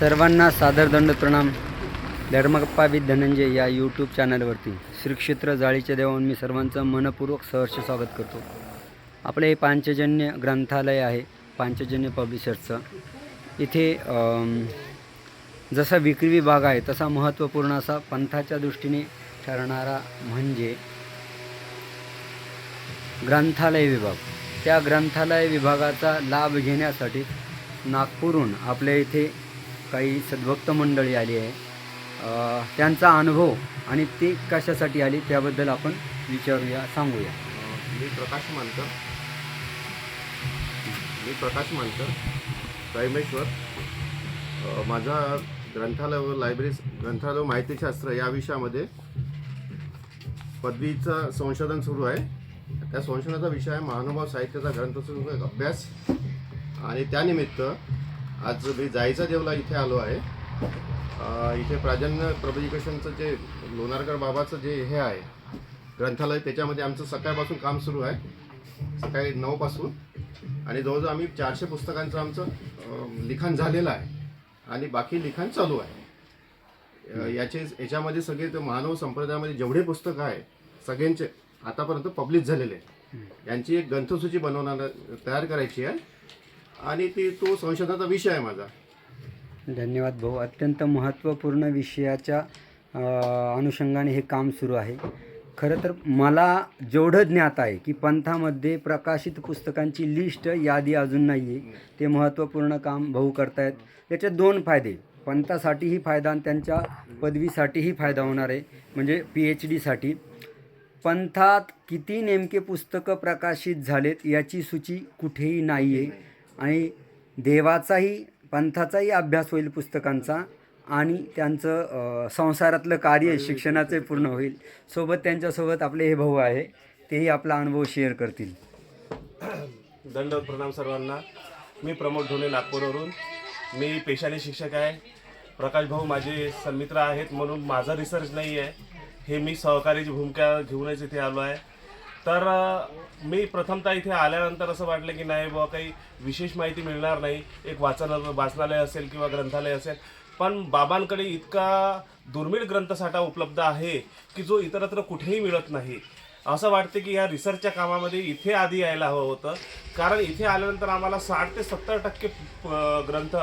सर्वांना सादर दंड प्रणाम. धर्मप्पा विद धनंजय या यूट्यूब चॅनलवरती श्रीक्षेत्र जाळीच्या देवाहून मी सर्वांचं मनपूर्वक सहर्ष स्वागत करतो. आपलं हे पांचजन्य ग्रंथालय आहे पांचजन्य पब्लिशर्सचं इथे जसा विक्री विभाग आहे तसा महत्त्वपूर्ण असा पंथाच्या दृष्टीने ठरणारा म्हणजे ग्रंथालय विभाग. त्या ग्रंथालय विभागाचा लाभ घेण्यासाठी नागपूरहून आपल्या इथे काही सद्भक्त मंडळी आली आहे. त्यांचा अनुभव आणि ते कशासाठी आली त्याबद्दल आपण विचारूया सांगूया. मी प्रकाश मानकर. मी प्रकाश मानकर कैमेश्वर माझा ग्रंथालय व लायब्ररी ग्रंथालय माहितीशास्त्र या विषयामध्ये पदवीचं संशोधन सुरू आहे. त्या संशोधनाचा विषय आहे महानुभाव साहित्याचा ग्रंथसूत्र एक अभ्यास. आणि त्यानिमित्त आज मी जायचा देवला इथे आलो आहे. इथे प्राजन्य प्रभुजिकेशनचं जे लोणारकर बाबाचं जे हे आहे ग्रंथालय त्याच्यामध्ये आमचं सकाळपासून काम सुरू आहे. सकाळी नऊपासून. आणि जवळजवळ आम्ही चारशे पुस्तकांचं आमचं लिखाण झालेलं आहे. आणि बाकी लिखाण चालू आहे. याचे याच्यामध्ये सगळे ते मानव संप्रदायामध्ये जेवढे पुस्तकं आहे सगळ्यांचे आतापर्यंत पब्लिश झालेले यांची एक ग्रंथसूची बनवणार तयार करायची आहे. आणि ती तो संशोधनाचा विषय आहे माझा. धन्यवाद भाऊ. अत्यंत महत्त्वपूर्ण विषयाच्या अ, अनुषंगाने हे काम सुरू आहे. खरं तर मला जेवढं ज्ञात आहे की पंथामध्ये प्रकाशित पुस्तकांची लिस्ट यादी अजून नाही आहे ते महत्त्वपूर्ण काम भाऊ करतायत. याचे दोन फायदे. पंथासाठीही फायदा आणि त्यांच्या पदवीसाठीही फायदा होणार आहे. म्हणजे पी एच डीसाठी पंथात किती नेमके पुस्तकं प्रकाशित झालेत याची सूची कुठेही नाही आहे आणि देवाचाही पंथाचाही अभ्यास होईल पुस्तकांचा आणि त्यांचं संसारातलं कार्य शिक्षणाचे पूर्ण होईल. सोबत त्यांच्यासोबत आपले हे भाऊ आहे तेही आपला अनुभव शेअर करतील. दंड प्रणाम सर्वांना. मी प्रमोद ढोले नागपूरवरून. मी पेशाने शिक्षक आहे. प्रकाश भाऊ माझे सन्मित्र आहेत म्हणून माझा रिसर्च नाही आहे हे मी सहकार्याची भूमिका घेऊनच इथे आलो आहे. तर मी प्रथमतः इथे आल्यानंतर असं वाटलं की नाही बुवा काही विशेष माहिती मिळणार नाही. एक वाचन वाचनालय असेल किंवा ग्रंथालय असेल. पण बाबांकडे इतका दुर्मिळ ग्रंथसाठा उपलब्ध आहे की जो इतरत्र कुठेही मिळत नाही. असं वाटतं की या रिसर्चच्या कामामध्ये इथे आधी यायला हवं होतं. कारण इथे आल्यानंतर आम्हाला साठ ते सत्तर टक्के ग्रंथ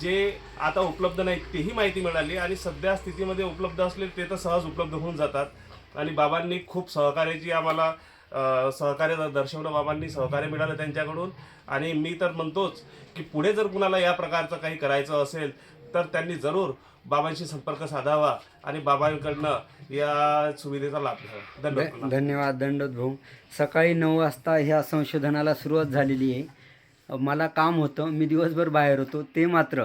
जे आता उपलब्ध नाहीत तेही माहिती मिळाली आणि सध्या स्थितीमध्ये उपलब्ध असले ते तर सहज उपलब्ध होऊन जातात. आणि बाबांनी खूप सहकार्याची आम्हाला सहकार्य दर्शवलं बाबांनी सहकार्य मिळालं त्यांच्याकडून. आणि मी तर म्हणतोच की पुढे जर कुणाला या प्रकारचं काही करायचं असेल तर त्यांनी जरूर बाबांशी संपर्क साधावा आणि बाबांकडनं या सुविधेचा लाभ घ्यावा. धन्यवाद धन्यवाद दंडोत भाऊ. सकाळी नऊ वाजता ह्या संशोधनाला सुरुवात झालेली आहे. मला काम होतं मी दिवसभर बाहेर होतो ते मात्र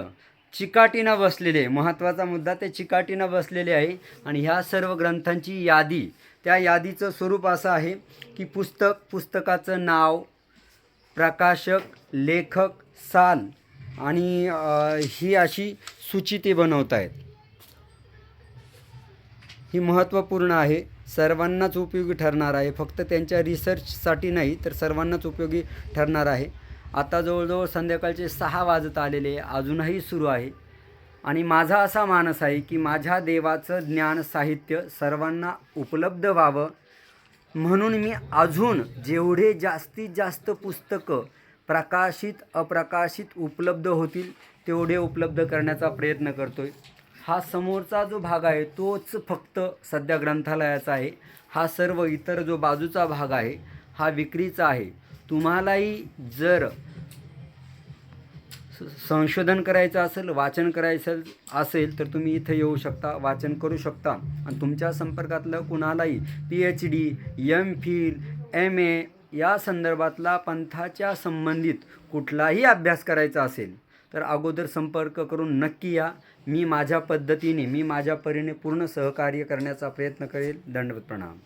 चिकाटीनं बसलेले महत्त्वाचा मुद्दा ते चिकाटीनं बसलेले आहे. आणि ह्या सर्व ग्रंथांची यादी त्या यादीचं स्वरूप असं आहे की पुस्तक पुस्तकाचं नाव प्रकाशक लेखक साल आणि ही अशी सूची ते बनवत आहेत. ही महत्त्वपूर्ण आहे. सर्वांनाच उपयोगी ठरणार आहे. फक्त त्यांच्या रिसर्चसाठी नाही तर सर्वांनाच उपयोगी ठरणार आहे. आता जवळजवळ संध्याकाळचे सहा वाजत आलेले अजूनही सुरू आहे. आणि माझा असा मानस आहे की माझ्या देवाचं ज्ञान साहित्य सर्वांना उपलब्ध व्हावं. म्हणून मी अजून जेवढे जास्तीत जास्त पुस्तकं प्रकाशित अप्रकाशित उपलब्ध होतील तेवढे उपलब्ध करण्याचा प्रयत्न करतो आहे हा समोरचा जो भाग आहे तोच फक्त सध्या ग्रंथालयाचा आहे. हा सर्व इतर जो बाजूचा भाग आहे हा विक्रीचा आहे. तुम्हालाही जर स- संशोधन करायचं असेल वाचन करायचं असेल तर तुम्ही इथं येऊ शकता वाचन करू शकता. आणि तुमच्या संपर्कातलं कुणालाही P H D M phil M A या संदर्भातला पंथाच्या संबंधित कुठलाही अभ्यास करायचा असेल तर अगोदर संपर्क करून नक्की या. मी माझ्या पद्धतीने मी माझ्या परीने पूर्ण सहकार्य करण्याचा प्रयत्न करेल. दंडवत प्रणाम.